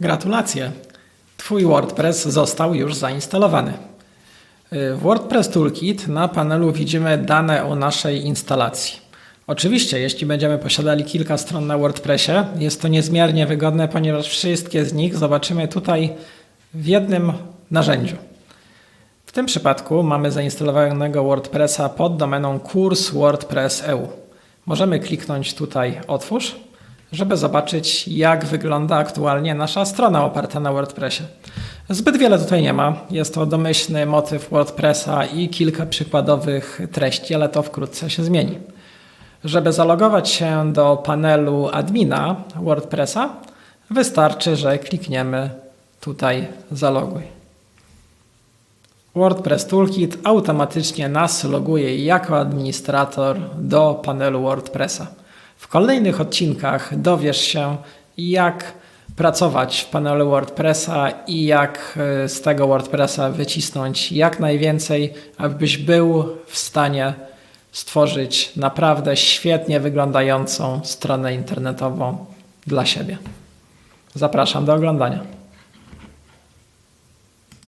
Gratulacje! Twój WordPress został już zainstalowany. W WordPress Toolkit na panelu widzimy dane o naszej instalacji. Oczywiście, jeśli będziemy posiadali kilka stron na WordPressie, jest to niezmiernie wygodne, ponieważ wszystkie z nich zobaczymy tutaj w jednym narzędziu. W tym przypadku mamy zainstalowanego WordPressa pod domeną kurs WordPress EU. Możemy kliknąć tutaj Otwórz, żeby zobaczyć, jak wygląda aktualnie nasza strona oparta na WordPressie. Zbyt wiele tutaj nie ma. Jest to domyślny motyw WordPressa i kilka przykładowych treści, ale to wkrótce się zmieni. Żeby zalogować się do panelu admina WordPressa, wystarczy, że klikniemy tutaj Zaloguj. WordPress Toolkit automatycznie nas loguje jako administrator do panelu WordPressa. W kolejnych odcinkach dowiesz się, jak pracować w panelu WordPressa i jak e, z tego WordPressa wycisnąć jak najwięcej, abyś był w stanie stworzyć naprawdę świetnie wyglądającą stronę internetową dla siebie. Zapraszam do oglądania.